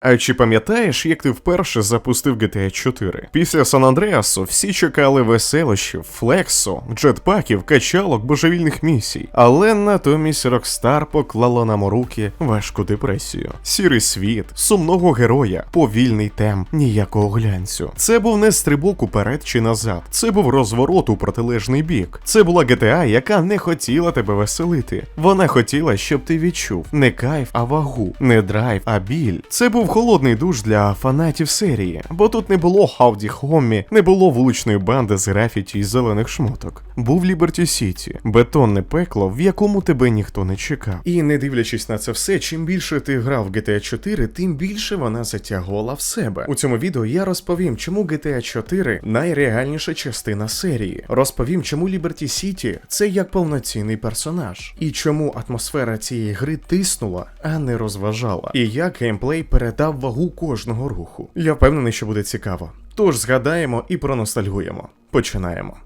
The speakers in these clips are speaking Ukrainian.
А чи пам'ятаєш, як ти вперше запустив GTA 4? Після Сан Андреасу всі чекали веселощів, флексу, джетпаків, качалок, божевільних місій. Але натомість Rockstar поклало нам у руки важку депресію. Сірий світ, сумного героя, повільний темп, ніякого глянцю. Це був не стрибок уперед чи назад, це був розворот у протилежний бік. Це була GTA, яка не хотіла тебе веселити. Вона хотіла, щоб ти відчув не кайф, а вагу, не драйв, а біль. Це був холодний душ для фанатів серії, бо тут не було Хавді Хоммі, не було вуличної банди з графіті і зелених шмоток. Був Ліберті Сіті, бетонне пекло, в якому тебе ніхто не чекав. І не дивлячись на це все, чим більше ти грав в GTA 4, тим більше вона затягувала в себе. У цьому відео я розповім, чому GTA 4 найреальніша частина серії. Розповім, чому Ліберті Сіті це як повноцінний персонаж, і чому атмосфера цієї гри тиснула, а не розважала. І як геймплей передав вагу кожного руху. Я впевнений, що буде цікаво. Тож згадаємо і проностальгуємо. Починаємо.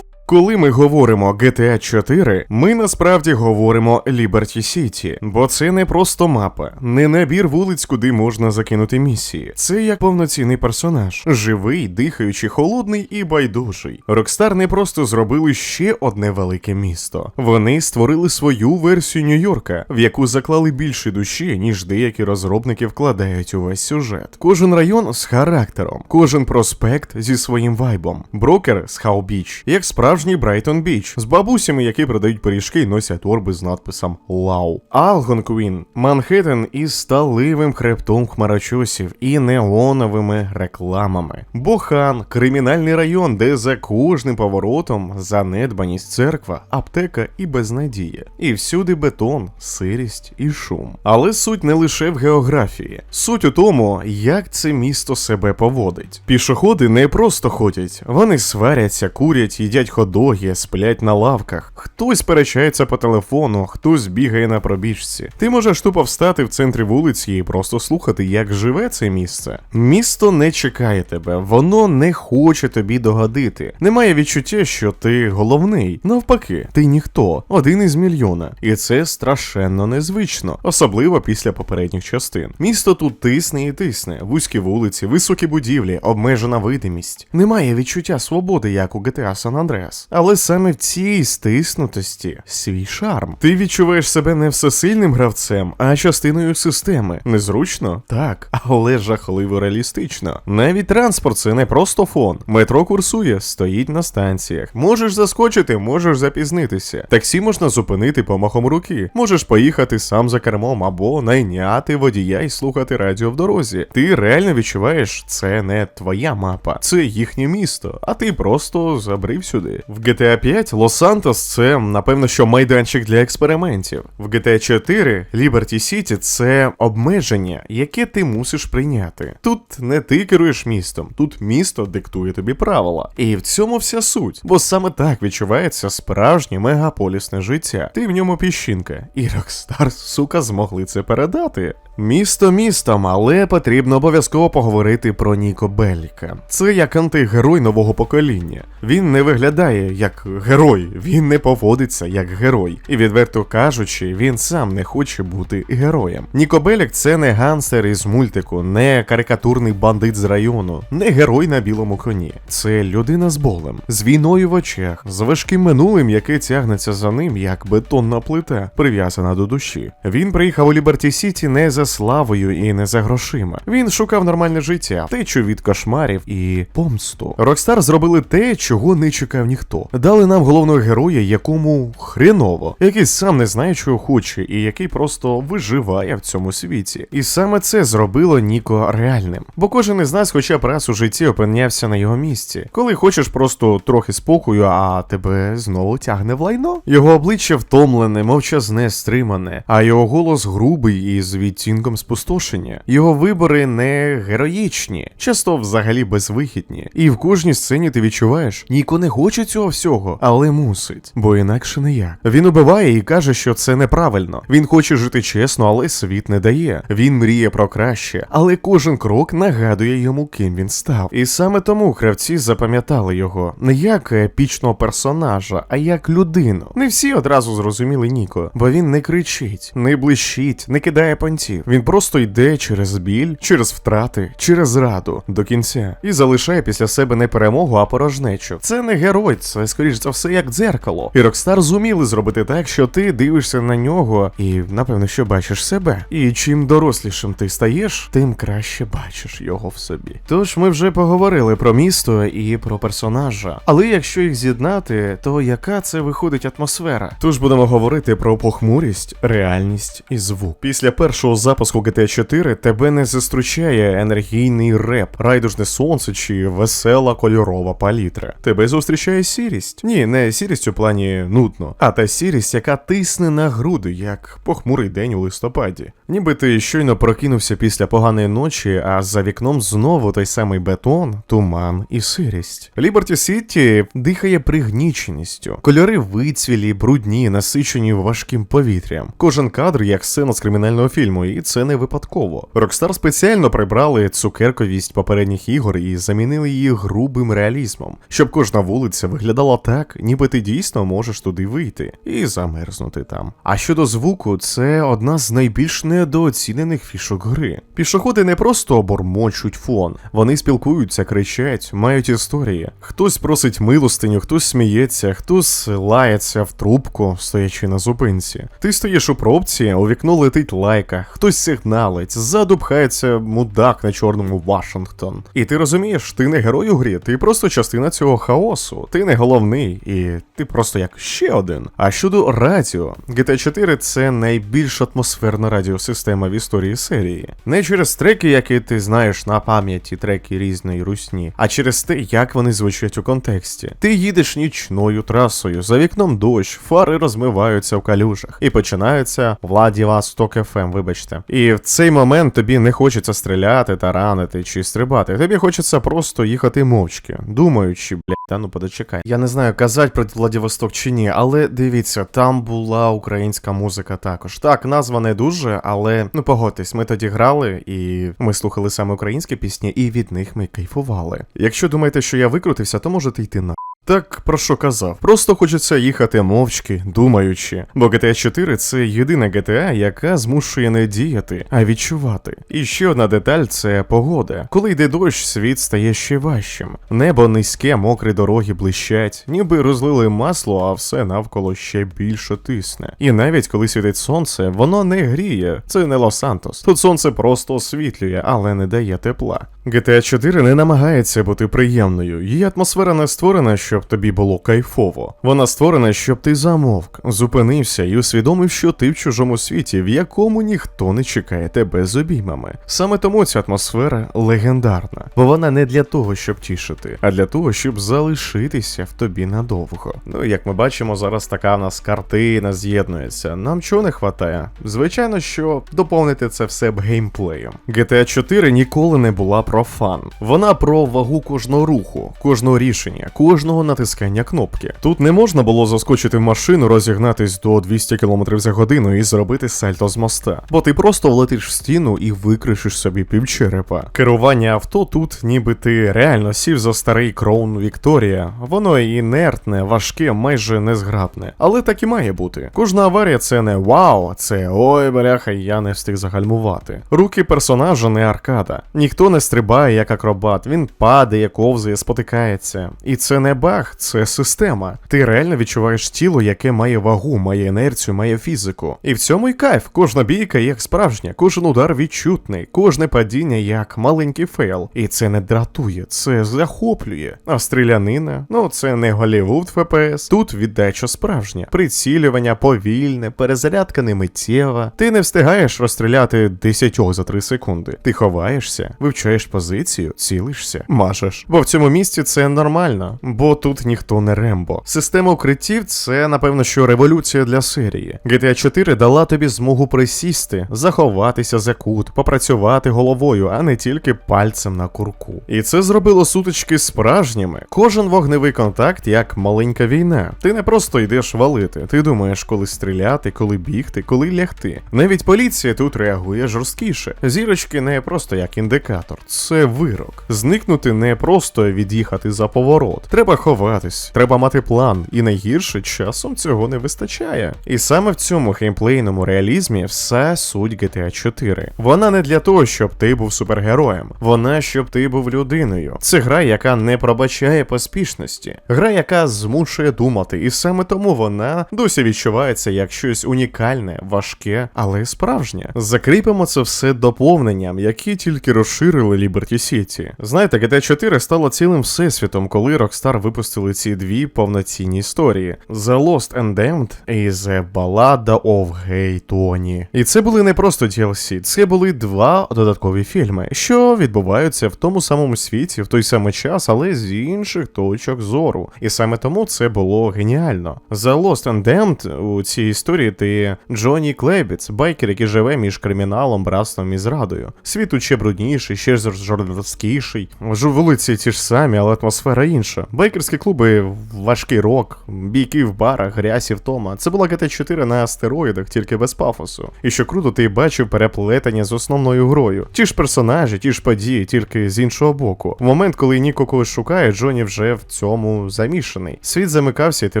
Коли ми говоримо GTA 4, ми насправді говоримо Liberty City, бо це не просто мапа, не набір вулиць, куди можна закинути місії. Це як повноцінний персонаж, живий, дихаючий, холодний і байдужий. Rockstar не просто зробили ще одне велике місто. Вони створили свою версію Нью-Йорка, в яку заклали більше душі, ніж деякі розробники вкладають у весь сюжет. Кожен район з характером, кожен проспект зі своїм вайбом, брокер з Хау-Біч, як справжній Брайтон Біч, з бабусями, які продають пиріжки носять торби з надписом Лау. Алгонквін, Манхеттен із сталивим хребтом хмарочосів і неоновими рекламами. Бохан, кримінальний район, де за кожним поворотом занедбаність церква, аптека і безнадія. І всюди бетон, сирість і шум. Але суть не лише в географії. Суть у тому, як це місто себе поводить. Пішоходи не просто ходять, вони сваряться, курять, їдять ходоги, сплять на лавках. Хтось перечається по телефону, хтось бігає на пробіжці. Ти можеш тупо встати в центрі вулиці і просто слухати, як живе це місце. Місто не чекає тебе, воно не хоче тобі догодити. Немає відчуття, що ти головний. Навпаки, ти ніхто, один із мільйона. І це страшенно незвично, особливо після попередніх частин. Місто тут тисне і тисне, вузькі вулиці, високі будівлі, обмежена видимість. Немає відчуття свободи, як у GTA San Andreas. Але саме в цій стиснутості свій шарм. Ти відчуваєш себе не всесильним гравцем, а частиною системи. Незручно? Так, але жахливо реалістично. Навіть транспорт це не просто фон. Метро курсує, стоїть на станціях. Можеш заскочити, можеш запізнитися. Таксі можна зупинити помахом руки. Можеш поїхати сам за кермом або найняти водія і слухати радіо в дорозі. Ти реально відчуваєш, це не твоя мапа, це їхнє місто, а ти просто забрив сюди. В GTA 5 Лос-Сантос це, напевно, що майданчик для експериментів. В GTA 4 Liberty City це обмеження, яке ти мусиш прийняти. Тут не ти керуєш містом, тут місто диктує тобі правила. І в цьому вся суть. Бо саме так відчувається справжнє мегаполісне життя. Ти в ньому піщинка. І Rockstar, сука, змогли це передати. Місто містом, але потрібно обов'язково поговорити про Ніко Белліка. Це як антигерой нового покоління. Він не виглядає як герой, він не поводиться як герой. І відверто кажучи, він сам не хоче бути героєм. Ніко Беллік це не ганстер із мультику, не карикатурний бандит з району, не герой на білому коні. Це людина з болем, з війною в очах, з важким минулим, яке тягнеться за ним, як бетонна плита, прив'язана до душі. Він приїхав у Ліберті Сіті не за славою і не за грошима. Він шукав нормальне життя, втечу від кошмарів і помсту. Рокстар зробили те, чого не чекав ніхто. Дали нам головного героя, якому хреново, який сам не знає, чого хоче, і який просто виживає в цьому світі. І саме це зробило Ніко реальним. Бо кожен із нас, хоча б раз у житті опинявся на його місці, коли хочеш просто трохи спокою, а тебе знову тягне в лайно. Його обличчя втомлене, мовчазне, стримане, а його голос грубий і з інстинктом спустошення. Його вибори не героїчні, часто взагалі безвихідні. І в кожній сцені ти відчуваєш, Ніко не хоче цього всього, але мусить, бо інакше не як. Він убиває і каже, що це неправильно. Він хоче жити чесно, але світ не дає. Він мріє про краще, але кожен крок нагадує йому, ким він став. І саме тому гравці запам'ятали його не як епічного персонажа, а як людину. Не всі одразу зрозуміли Ніко, бо він не кричить, не блищить, не кидає понтів. Він просто йде через біль, через втрати, через зраду до кінця і залишає після себе не перемогу, а порожнечу. Це не герой, це скоріш за все як дзеркало. І Rockstar зуміли зробити так, що ти дивишся на нього і напевно, що бачиш себе. І чим дорослішим ти стаєш, тим краще бачиш його в собі. Тож ми вже поговорили про місто і про персонажа. Але якщо їх з'єднати, то яка це виходить атмосфера? Тож будемо говорити про похмурість, реальність і звук. Після першого запуску GTA 4 тебе не зустрічає енергійний реп, райдужне сонце чи весела кольорова палітра. Тебе зустрічає сірість. Ні, не сірість у плані нудно, а та сірість, яка тисне на груди, як похмурий день у листопаді. Ніби ти щойно прокинувся після поганої ночі, а за вікном знову той самий бетон, туман і сирість. Ліберті Сіті дихає пригніченістю. Кольори вицвілі, брудні, насичені важким повітрям. Кожен кадр як сцена з кримінального фільму, і це не випадково. Rockstar спеціально прибрали цукерковість попередніх ігор і замінили її грубим реалізмом, щоб кожна вулиця виглядала так, ніби ти дійсно можеш туди вийти і замерзнути там. А щодо звуку, це одна з найбільш недооцінених фішок гри. Пішоходи не просто обормочуть фон, вони спілкуються, кричать, мають історії. Хтось просить милостиню, хтось сміється, хтось лається в трубку, стоячи на зупинці. Ти стоїш у пробці, у вікно летить лайка, хтось сигналить, ззаду пхається мудак на чорному Вашингтон. І ти розумієш, ти не герой у грі, ти просто частина цього хаосу. Ти не головний, і ти просто як ще один. А щодо радіо, GTA 4 це найбільш атмосферна радіосистема в історії серії. Не через треки, які ти знаєш на пам'яті, треки різної русні, а через те, як вони звучать у контексті. Ти їдеш нічною трасою, за вікном дощ, фари розмиваються в калюжах, і починається Владівосток ФМ, вибачте. І в цей момент тобі не хочеться стріляти, таранити чи стрибати. Тобі хочеться просто їхати мовчки, думаючи, блядь, та ну подочекай. Я не знаю, казать про Владивосток чи ні, але дивіться, там була українська музика також. Так, назва не дуже, але ну погодьтесь, ми тоді грали і ми слухали саме українські пісні, і від них ми кайфували. Якщо думаєте, що я викрутився, то можете йти на. Так про що казав? Просто хочеться їхати мовчки, думаючи. Бо GTA 4 це єдина GTA, яка змушує не діяти, а відчувати. І ще одна деталь це погода. Коли йде дощ, світ стає ще важчим. Небо низьке, мокрі дороги блищать, ніби розлили масло, а все навколо ще більше тисне. І навіть коли світить сонце, воно не гріє. Це не Лос-Сантос. Тут сонце просто освітлює, але не дає тепла. GTA 4 не намагається бути приємною. Її атмосфера не створена, щоб тобі було кайфово. Вона створена, щоб ти замовк, зупинився і усвідомив, що ти в чужому світі, в якому ніхто не чекає тебе з обіймами. Саме тому ця атмосфера легендарна, бо вона не для того, щоб тішити, а для того, щоб залишитися в тобі надовго. Ну як ми бачимо, зараз така в нас картина з'єднується. Нам чого не хватає? Звичайно, що доповнити це все б геймплеєм. GTA 4 ніколи не була про фан. Вона про вагу кожного руху, кожного рішення, кожного натискання кнопки. Тут не можна було заскочити в машину, розігнатись до 200 км за годину і зробити сальто з моста, бо ти просто влетиш в стіну і викришиш собі півчерепа. Керування авто тут, ніби ти реально сів за старий Кроун Вікторія. Воно інертне, важке, майже незграбне. Але так і має бути. Кожна аварія це не вау, це ой, бляха, я не встиг загальмувати. Руки персонажа не аркада. Ніхто не стрибає як акробат, він падає, ковзає, спотикається. І це не баг, це система. Ти реально відчуваєш тіло, яке має вагу, має інерцію, має фізику. І в цьому й кайф. Кожна бійка як справжня, кожен удар відчутний, кожне падіння як маленький фейл. І це не дратує, це захоплює. А стрілянина, ну це не Голівуд ФПС. Тут віддача справжня. Прицілювання повільне, перезарядка не миттєва. Ти не встигаєш розстріляти десятьох за три секунди. Ти ховаєшся, вивчаєш позицію, цілишся, мажеш. Бо в цьому місці це нормально, бо тут ніхто не Рембо. Система укриттів це, напевно, що революція для серії. GTA 4 дала тобі змогу присісти, заховатися за кут, попрацювати головою, а не тільки пальцем на курку. І це зробило сутички справжніми. Кожен вогневий контакт як маленька війна. Ти не просто йдеш валити, ти думаєш, коли стріляти, коли бігти, коли лягти. Навіть поліція тут реагує жорсткіше. Зірочки не просто як індикатор, це вирок. Зникнути не просто від'їхати за поворот. Треба ховатись, треба мати план, і найгірше часом цього не вистачає. І саме в цьому геймплейному реалізмі вся суть GTA 4. Вона не для того, щоб ти був супергероєм, вона щоб ти був людиною. Це гра, яка не пробачає поспішності, гра, яка змушує думати, і саме тому вона досі відчувається як щось унікальне, важке, але справжнє. Закріпимо це все доповненням, які тільки розширили Liberty City. Знаєте, GTA 4 стало цілим всесвітом, коли Rockstar випустили ці дві повноцінні історії: The Lost and Damned і The Ballad of Gay Tony. І це були не просто DLC, це були два додаткові фільми, що відбуваються в тому самому світі в той самий час, але з інших точок зору. І саме тому це було геніально. The Lost and Damned у цій історії ти Джонні Клебіц, байкер, який живе між криміналом, братством і зрадою. Світ ще брудніший, ще жорсткіший. Вулиці ті ж самі, але атмосфера інша. Байкерські клуби, важкий рок, бійки в барах, грязь і втома. Це була GT 4 на астероїдах, тільки без пафосу. І що круто, ти бачив переплетення з основною грою. Ті ж персонажі, ті ж події, тільки з іншого боку. В момент, коли Ніко когось шукає, Джоні вже в цьому замішаний. Світ замикався, і ти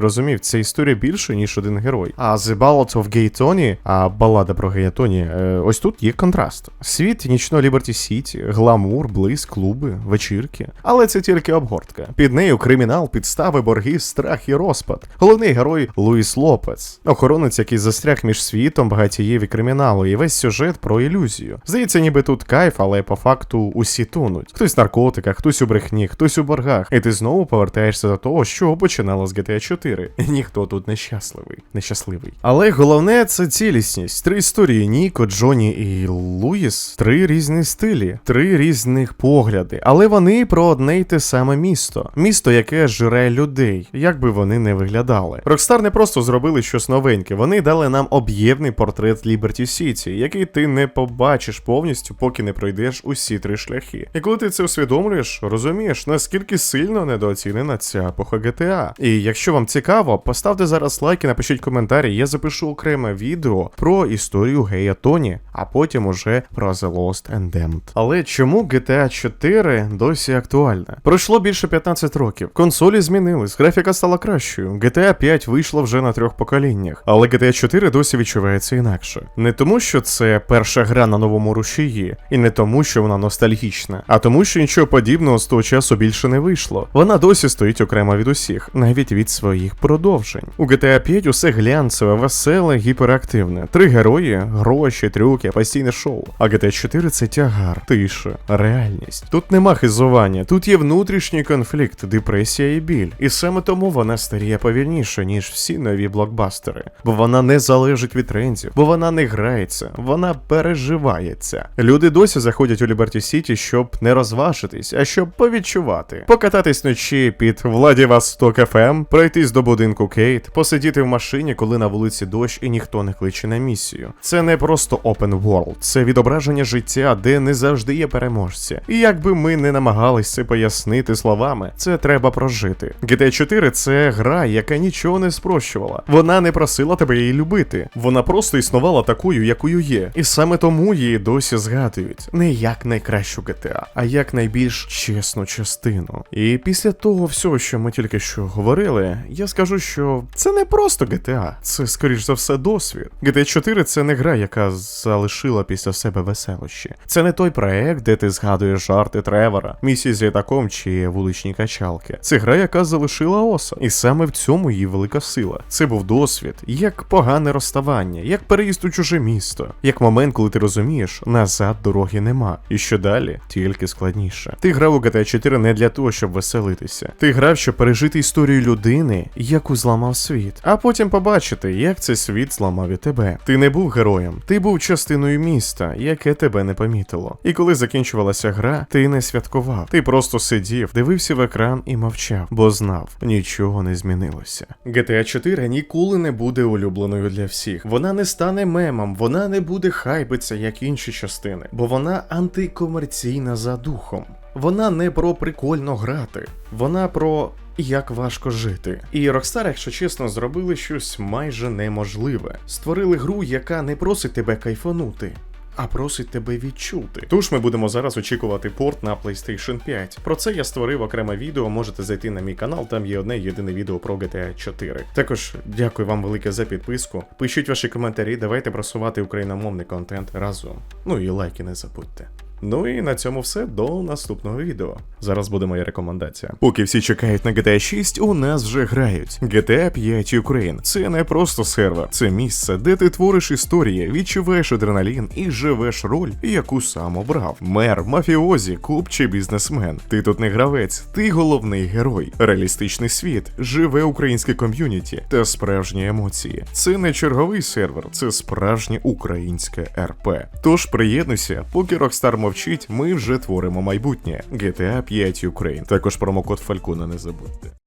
розумів, це історія більше, ніж один герой. А The Ballad of Gay Tony, а балада про Гея Тоні, е, ось тут є контраст. Світ нічного Ліберті Сіті, гламур, блиск, клуби, вечірки. Але це тільки обгортка. Під нею кримінал, підстави, борги, страх і розпад. Головний герой Луїс Лопес, охоронець, який застряг між світом багатіїв і криміналу, і весь сюжет про ілюзію. Здається, ніби тут кайф, але по факту усі тонуть. Хтось в наркотиках, хтось у брехні, хтось у боргах. І ти знову повертаєшся до того, що починало з GTA 4. Ніхто тут нещасливий, нещасливий. Але головне це цілісність. Три історії: Ніко, Джоні і Луїс. Три різні стилі, три різних погляди. Але вони про одне й те саме місто. Місто, яке жире людей, як би вони не виглядали. Rockstar не просто зробили щось новеньке, вони дали нам об'ємний портрет Liberty City, який ти не побачиш повністю, поки не пройдеш усі три шляхи. І коли ти це усвідомлюєш, розумієш, наскільки сильно недооцінена ця епоха GTA. І якщо вам цікаво, поставте зараз лайк і напишіть коментарі, я запишу окреме відео про історію Гея Тоні, а потім уже про The Lost and Damned. Але чому GTA 4 досі актуальна? Пройшло більше 15 років. Консолі змінились, графіка стала кращою. GTA 5 вийшла вже на трьох поколіннях, але GTA 4 досі відчувається інакше. Не тому, що це перша гра на новому рушії, і не тому, що вона ностальгічна, а тому, що нічого подібного з того часу більше не вийшло. Вона досі стоїть окремо від усіх, навіть від своїх продовжень. У GTA 5 усе глянцеве, веселе, гіперактивне. Три герої, гроші, трюки, постійне шоу. А GTA 4 це тягар, тиша, реальність. Тут нема хизування, тут є внутрішній конфлікт, депресія і біль. І саме тому вона старіє повільніше, ніж всі нові блокбастери. Бо вона не залежить від трендів, бо вона не грається, вона переживається. Люди досі заходять у Ліберті Сіті, щоб не розважитись, а щоб повідчувати. Покататись вночі під Владівосток ФМ, пройтись до будинку Кейт, посидіти в машині, коли на вулиці дощ і ніхто не кличе на місію. Це не просто open world, це відображення життя, де не завжди є переможці. І якби ми не намагались це пояснити словами, це треба прожити. GTA 4 це гра, яка нічого не спрощувала. Вона не просила тебе її любити. Вона просто існувала такою, якою є. І саме тому її досі згадують не як найкращу GTA, а як найбільш чесну частину. І після того всього, що ми тільки що говорили, я скажу, що це не просто GTA, це скоріш за все досвід. GTA 4 це не гра, яка залишила після себе веселощі. Це не той проект, де ти згадуєш жарти Тревора, місії з літаком чи вуличні качалки. Це гра, яка залишила оса. І саме в цьому її велика сила. Це був досвід, як погане розставання, як переїзд у чуже місто, як момент, коли ти розумієш, назад дороги нема. І що далі, тільки складніше. Ти грав у GTA 4 не для того, щоб веселитися. Ти грав, щоб пережити історію людини, яку зламав світ, а потім побачити, як цей світ зламав і тебе. Ти не був героєм, ти був частиною міста, яке тебе не помітило. І коли закінчувалася гра, ти не святкував. Ти просто сидів, дивився в екран і мовчав. Мовчав, бо знав, нічого не змінилося. GTA 4 ніколи не буде улюбленою для всіх. Вона не стане мемом, вона не буде хайпитися, як інші частини, бо вона антикомерційна за духом. Вона не про прикольно грати, вона про як важко жити. І Rockstar, якщо чесно, зробили щось майже неможливе. Створили гру, яка не просить тебе кайфанути. А просить тебе відчути. Тож ми будемо зараз очікувати порт на PlayStation 5. Про це я створив окреме відео. Можете зайти на мій канал, там є одне єдине відео про GTA 4. Також дякую вам велике за підписку. Пишіть ваші коментарі, давайте просувати україномовний контент разом. Ну і лайки не забудьте. Ну і на цьому все до наступного відео. Зараз буде моя рекомендація. Поки всі чекають на GTA 6, у нас вже грають. GTA 5 Ukraine. Це не просто сервер, це місце, де ти твориш історії, відчуваєш адреналін і живеш роль, яку сам обрав. Мер, мафіозі, куп чи бізнесмен. Ти тут не гравець, ти головний герой. Реалістичний світ, живе українське ком'юніті та справжні емоції. Це не черговий сервер, це справжнє українське РП. Тож приєднуйся, поки Rockstar мовчить, ми вже творимо майбутнє. GTA 5 Ukraine. Також промокод Фалькона не забудьте.